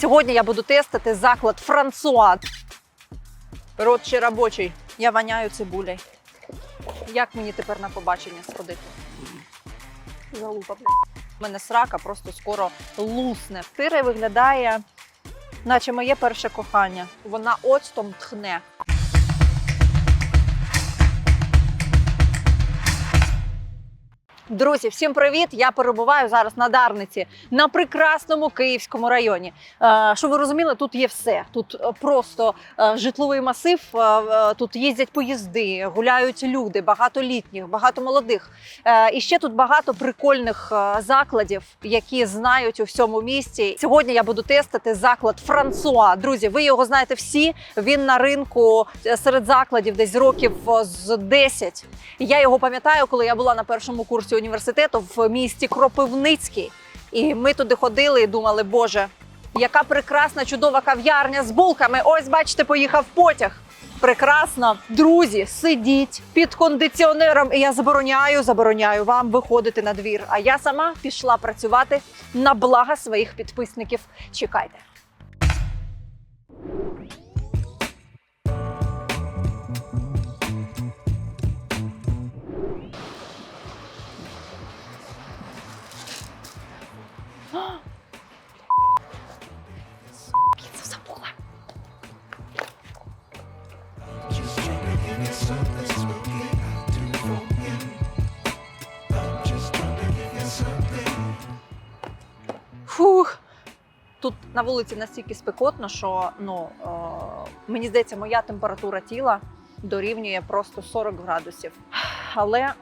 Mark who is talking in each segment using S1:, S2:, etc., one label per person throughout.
S1: Сьогодні я буду тестити заклад Франсуа. Рот чи робочий. Я ваняю цибулей. Як мені тепер на побачення сходити? Залупа, бля. У мене срака просто скоро лусне. Тире виглядає, наче моє перше кохання. Вона оцтом тхне. Друзі, всім привіт! Я перебуваю зараз на Дарниці на прекрасному київському районі. Е, Щоб ви розуміли, тут є все. Тут е, просто е, житловий масив. Тут їздять поїзди, гуляють люди, багато літніх, багато молодих. І ще тут багато прикольних закладів, які знають у всьому місті. Сьогодні я буду тестити заклад Франсуа. Друзі, ви його знаєте всі. Він на ринку серед закладів десь років з 10. Я його пам'ятаю, коли я була на першому курсі університету в місті Кропивницький. І ми туди ходили і думали, боже, яка прекрасна, чудова кав'ярня з булками. Ось, бачите, поїхав потяг. Прекрасно, друзі, сидіть під кондиціонером. І я забороняю, забороняю вам виходити на двір. А я сама пішла працювати на благо своїх підписників. Чекайте. На вулиці настільки спекотно, що ну, е, мені здається, моя температура тіла дорівнює просто 40 градусів. Але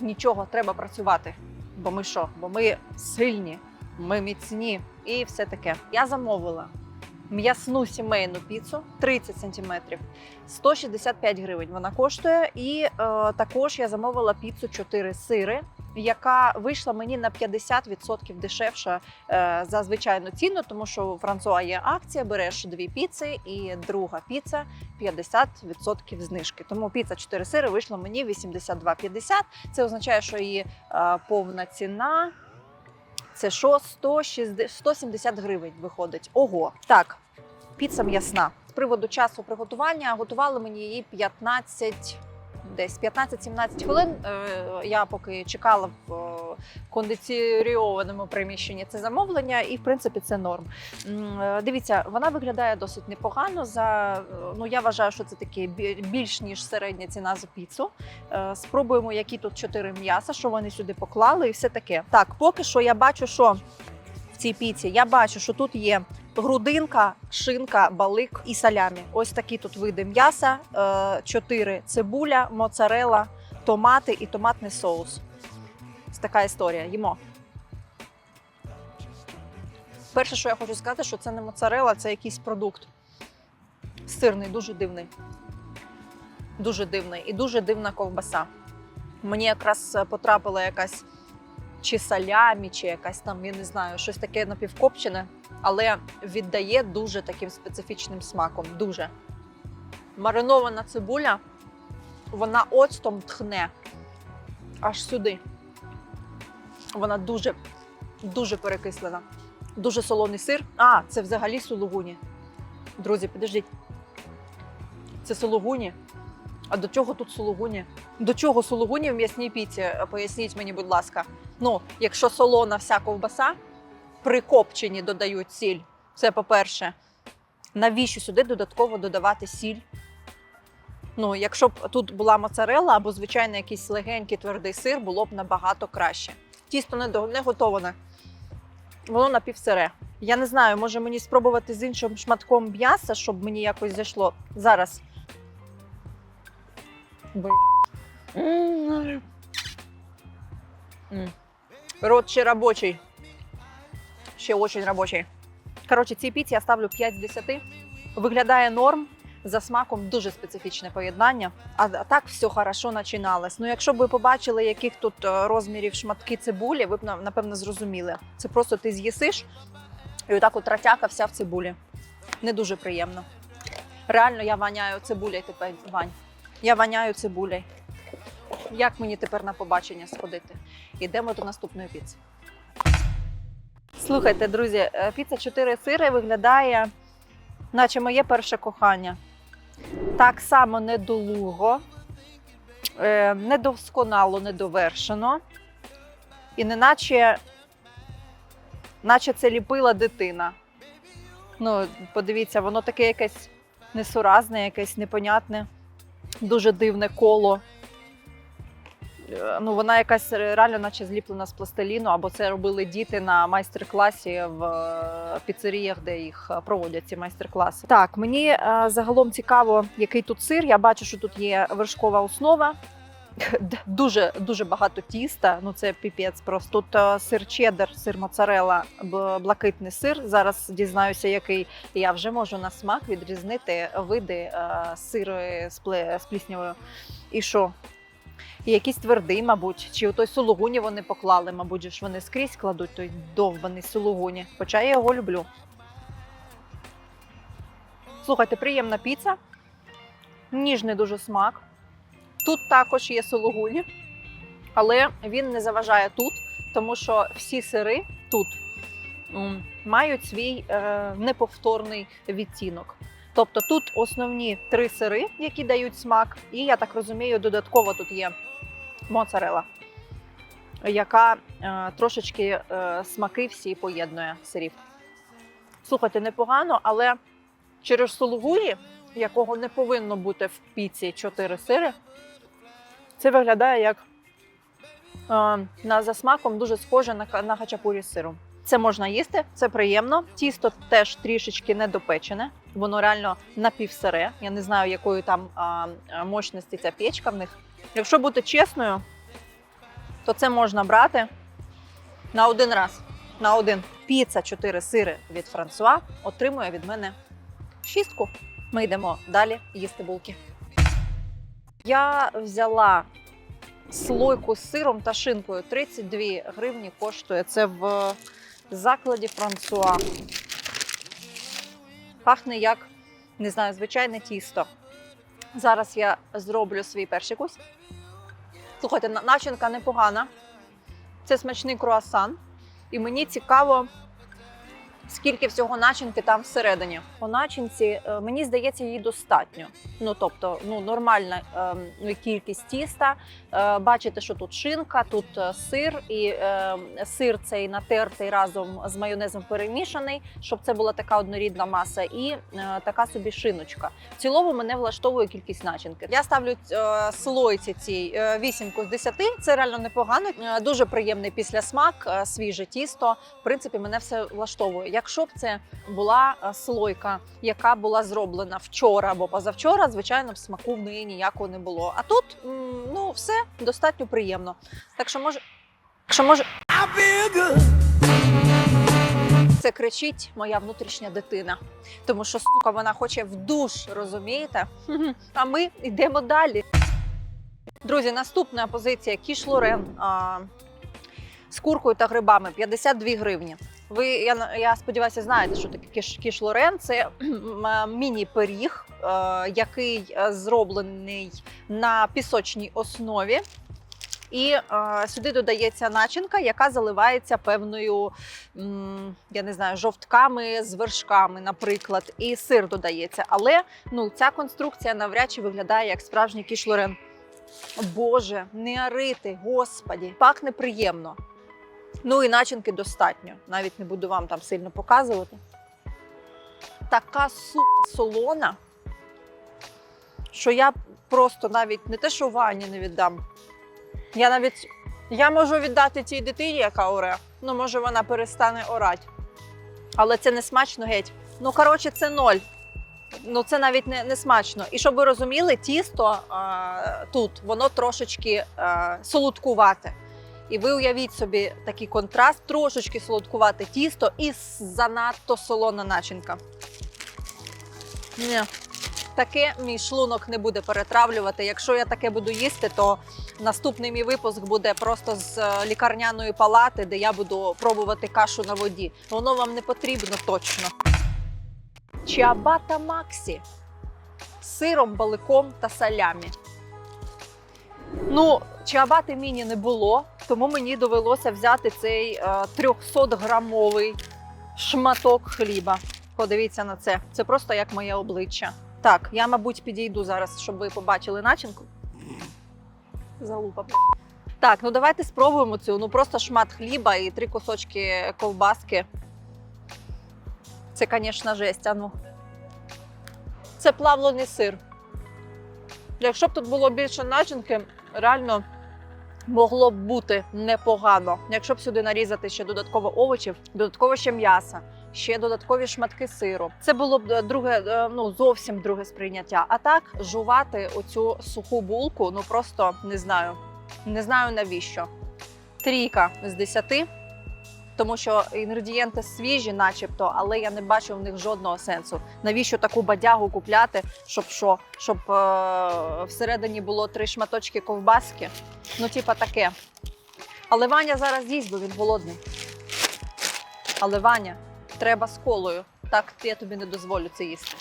S1: нічого, треба працювати. Бо ми що? Бо ми сильні, ми міцні і все таке. Я замовила м'ясну сімейну піцу 30 сантиметрів, 165 гривень вона коштує. І е, також я замовила піцу 4 сири, яка вийшла мені на 50% дешевше е, за звичайну ціну, тому що у Франсуа є акція, береш дві піци, і друга піца 50% знижки. Тому піца 4 сири вийшла мені 82,50. Це означає, що її е, повна ціна. Це що 160, 170 гривень виходить. Ого, так, піца м'ясна. З приводу часу приготування готували мені її 15, десь 15-17 хвилин. Е, Я поки чекала в е, кондиціонованому приміщенні це замовлення, і в принципі це норм. Е, Дивіться, вона виглядає досить непогано. За ну я вважаю, що це таки бі- більш ніж середня ціна за піцу. Спробуємо, які тут чотири м'яса, що вони сюди поклали, і все таке. Так, поки що я бачу, що в цій піці я бачу, що тут є грудинка, шинка, балик і салямі. Ось такі тут види м'яса: е, чотири цибуля, моцарела, томати і томатний соус. Ось така історія. Їмо. Перше, що я хочу сказати, що це не моцарела, це якийсь продукт. Сирний, дуже дивний. Дуже дивний і дуже дивна ковбаса. Мені якраз е, потрапила якась чи салямі, чи якась там, я не знаю, щось таке напівкопчене, але віддає дуже таким специфічним смаком. Дуже. Маринована цибуля, вона оцтом тхне аж сюди. Вона дуже, дуже перекислена. Дуже солоний сир. А, це взагалі сулугуні. Друзі, підождіть. Це сулугуні. А до чого тут сулугуні? До чого сулугуні в м'ясній піці? Поясніть мені, будь ласка. Ну, якщо солона вся ковбаса, при копченні додають сіль. Це по-перше. Навіщо сюди додатково додавати сіль? Ну, якщо б тут була моцарелла або звичайно якийсь легенький твердий сир, було б набагато краще. Тісто не, готоване. Воно напівсире. Я не знаю, може мені спробувати з іншим шматком м'яса, щоб мені якось зайшло. Зараз. Б... Рот ще робочий. Ще очень робочий. Коротше, цій піці я ставлю 5 з 10. Виглядає норм. За смаком дуже специфічне поєднання. А, так все хорошо починалось. Ну, якщо б ви побачили, яких тут е, розмірів шматки цибулі, ви б напевно зрозуміли. Це просто ти з'їсиш і отак от ратяка вся в цибулі. Не дуже приємно. Реально, я воняю цибулею тепер, Вань. Я воняю цибулею. Як мені тепер на побачення сходити? Йдемо до наступної піци. Слухайте, друзі, е, піца 4 сири виглядає, наче моє перше кохання. Так само недолуго, е, недосконало, недовершено. І неначе наче це ліпила дитина. Ну, подивіться, воно таке якесь несуразне, якесь непонятне, дуже дивне коло. Е, Ну, вона якась реально, наче зліплена з пластиліну, або це робили діти на майстер-класі в е, піцеріях, де їх е, проводять ці майстер-класи. Так, мені загалом цікаво, який тут сир. Я бачу, що тут є вершкова основа. Дуже дуже багато тіста. Ну це піпець. Просто тут сир чеддер, сир моцарелла, б- блакитний сир. Зараз дізнаюся, який я вже можу на смак відрізнити види сиру з пліснявою. І що? І якийсь твердий, мабуть, чи у той сулугуні вони поклали, мабуть, ж вони скрізь кладуть той довбаний сулугуні. Хоча я його люблю. Слухайте, приємна піца, ніжний дуже смак. Тут також є сулугуні, але він не заважає тут, тому що всі сири тут мають свій е, неповторний відтінок. Тобто тут основні три сири, які дають смак, і я так розумію, додатково тут є моцарела, яка е, трошечки е, смаки всі поєднує сирів. Слухайте, непогано, але через сулугуні, якого не повинно бути в піці 4 сири, це виглядає як е, на за смаком дуже схоже на, на хачапурі з сиром. Це можна їсти, це приємно. Тісто теж трішечки недопечене, воно реально напівсире. Я не знаю, якої там а, мощності ця печка в них. Якщо бути чесною, то це можна брати на один раз. На один піца 4 сири від Франсуа отримує від мене шістку. Ми йдемо далі їсти булки. Я взяла слойку з сиром та шинкою 32 гривні коштує. Це в закладі Франсуа. Пахне як, не знаю, звичайне тісто. Зараз я зроблю свій перший кусь. Слухайте, на- начинка непогана. Це смачний круасан. І мені цікаво, скільки всього начинки там всередині. По начинці, е, мені здається, її достатньо. Ну, тобто, ну, нормальна ем, кількість тіста. Е, Бачите, що тут шинка, тут е, сир, і е, сир цей натертий разом з майонезом перемішаний, щоб це була така однорідна маса, і е, така собі шиночка. В цілому мене влаштовує кількість начинки. Я ставлю е, слойці цій е, вісімку з 10. Це реально непогано. Е, дуже приємний післясмак, е, свіже тісто. В принципі, мене все влаштовує. Якщо б це була е, слойка, яка була зроблена вчора або позавчора, звичайно, б смаку в неї ніякого не було. А тут ну все достатньо приємно. Так що може, що може. Це кричить моя внутрішня дитина, тому що сука вона хоче в душ, розумієте? А ми йдемо далі. Друзі, наступна позиція кіш Лорен а, з куркою та грибами 52 гривні. Ви, я, я сподіваюся, знаєте, що таке кіш, кіш Лорен. Це міні-пиріг, е, який е, зроблений на пісочній основі. І е, сюди додається начинка, яка заливається певною, м, я не знаю, жовтками з вершками, наприклад, і сир додається. Але ну, ця конструкція навряд чи виглядає як справжній кішлорен. Боже, не арити, господі, пахне приємно. Ну і начинки достатньо. Навіть не буду вам там сильно показувати. Така сука солона, що я просто навіть не те, що Вані не віддам. Я навіть я можу віддати тій дитині, яка оре. Ну, може, вона перестане орати. Але це не смачно геть. Ну, коротше, це ноль. Ну, це навіть не, не смачно. І щоб ви розуміли, тісто а, тут воно трошечки а, солодкувате. І ви уявіть собі такий контраст, трошечки солодкувате тісто і занадто солона начинка. Ні. Таке мій шлунок не буде перетравлювати. Якщо я таке буду їсти, то наступний мій випуск буде просто з е, лікарняної палати, де я буду пробувати кашу на воді. Воно вам не потрібно точно. Чиабата Максі з сиром, баликом та салямі. Ну, чиабати міні не було, тому мені довелося взяти цей е, 300-грамовий шматок хліба. Подивіться на це. Це просто як моє обличчя. Так, я, мабуть, підійду зараз, щоб ви побачили начинку. Залупа. Так, ну давайте спробуємо цю. Ну просто шмат хліба і три кусочки ковбаски. Це, звісно, жесть. А ну. Це плавлений сир. Якщо б тут було більше начинки, реально могло б бути непогано. Якщо б сюди нарізати ще додатково овочів, додатково ще м'яса, ще додаткові шматки сиру. Це було б е, друге, е, ну зовсім друге сприйняття. А так жувати оцю суху булку, ну просто не знаю. Не знаю навіщо. Трійка з десяти. Тому що інгредієнти свіжі, начебто, але я не бачу в них жодного сенсу. Навіщо таку бадягу купляти, щоб що? Щоб е- всередині було три шматочки ковбаски? Ну, типа таке. Але Ваня зараз їсть, бо він голодний. Але Ваня, треба з колою. Так я тобі не дозволю це їсти.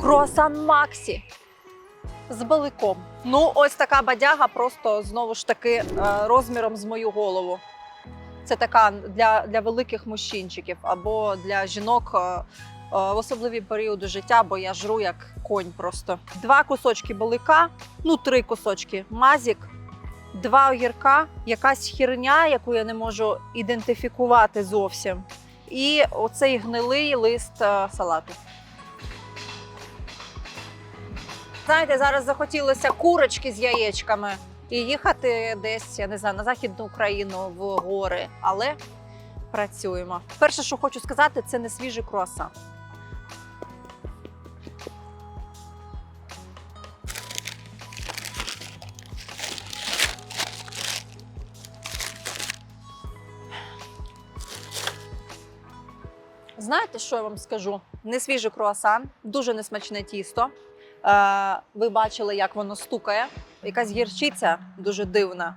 S1: Круасан Максі з баликом. Ну, ось така бадяга, просто знову ж таки е, розміром з мою голову. Це така для, для великих мужчинчиків або для жінок е, е, в особливі періоди життя, бо я жру як конь просто. Два кусочки балика, ну три кусочки мазік, два огірка, якась херня, яку я не можу ідентифікувати зовсім. І оцей гнилий лист е, салату. Знаєте, зараз захотілося курочки з яєчками і їхати десь, я не знаю, на західну Україну в гори, але працюємо. Перше, що хочу сказати, це не свіжий круасан. Знаєте, що я вам скажу? Не свіжий круасан, дуже несмачне тісто. Е, ви бачили, як воно стукає. Якась гірчиця дуже дивна.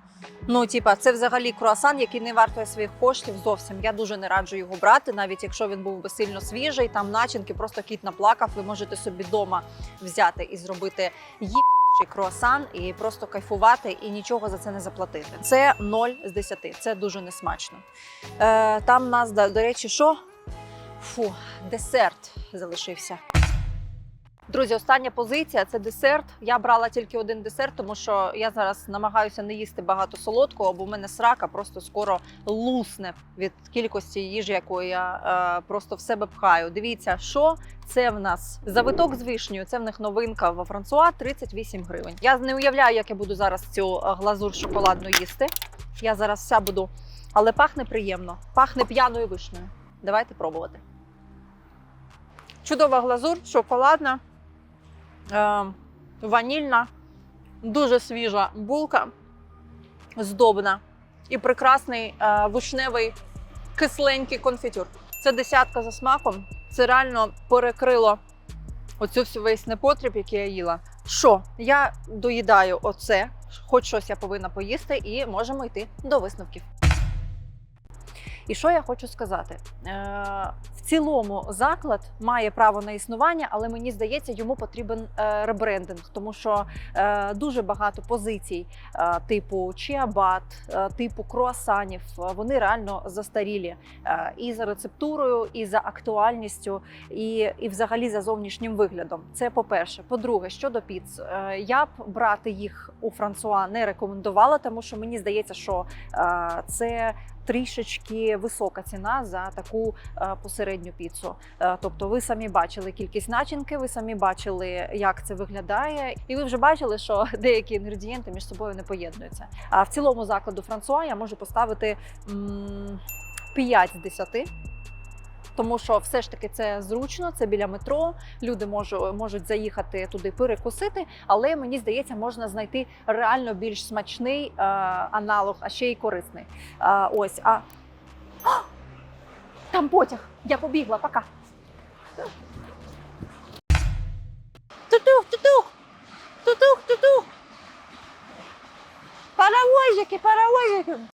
S1: Ну, типа, це взагалі круасан, який не вартує своїх коштів зовсім. Я дуже не раджу його брати, навіть якщо він був би сильно свіжий, там начинки, просто кіт наплакав. Ви можете собі вдома взяти і зробити їбчий круасан і просто кайфувати і нічого за це не заплатити. Це 0 з 10. Це дуже несмачно. Е, там нас, до речі, що? Фу, десерт залишився. Друзі, остання позиція це десерт. Я брала тільки один десерт, тому що я зараз намагаюся не їсти багато солодкого, бо в мене срака просто скоро лусне від кількості їжі, якої я е, просто в себе пхаю. Дивіться, що це в нас завиток з вишнею. Це в них новинка во Франсуа 38 гривень. Я не уявляю, як я буду зараз цю е, глазур шоколадну їсти. Я зараз вся буду, але пахне приємно. Пахне п'яною вишнею. Давайте пробувати. Чудова глазур, шоколадна, ванільна, дуже свіжа булка, здобна і прекрасний е, вишневий кисленький конфітюр. Це десятка за смаком. Це реально перекрило оцю всю весь непотріб, який я їла. Що? Я доїдаю оце, хоч щось я повинна поїсти, і можемо йти до висновків. І що я хочу сказати? Цілому заклад має право на існування, але мені здається, йому потрібен е, ребрендинг, тому що е, дуже багато позицій, е, типу чиабат, типу круасанів, вони реально застарілі і за рецептурою, і за актуальністю, і, і взагалі за зовнішнім виглядом. Це по-перше. По-друге, щодо піц, я б брати їх у Франсуа не рекомендувала, тому що мені здається, що це трішечки висока ціна за таку е, посередню піцу. Е, Тобто, ви самі бачили кількість начинки, ви самі бачили, як це виглядає, і ви вже бачили, що деякі інгредієнти між собою не поєднуються. А в цілому закладу Франсуа я можу поставити м, 5 з 10. Тому що все ж таки це зручно, це біля метро. Люди можу, можуть заїхати туди перекусити, але мені здається, можна знайти реально більш смачний е, аналог, а ще й корисний. Е, ось, А! Там потяг. Я побігла, пока. Тутух, тутух, тутух, тутух. Паровозики, паровозики.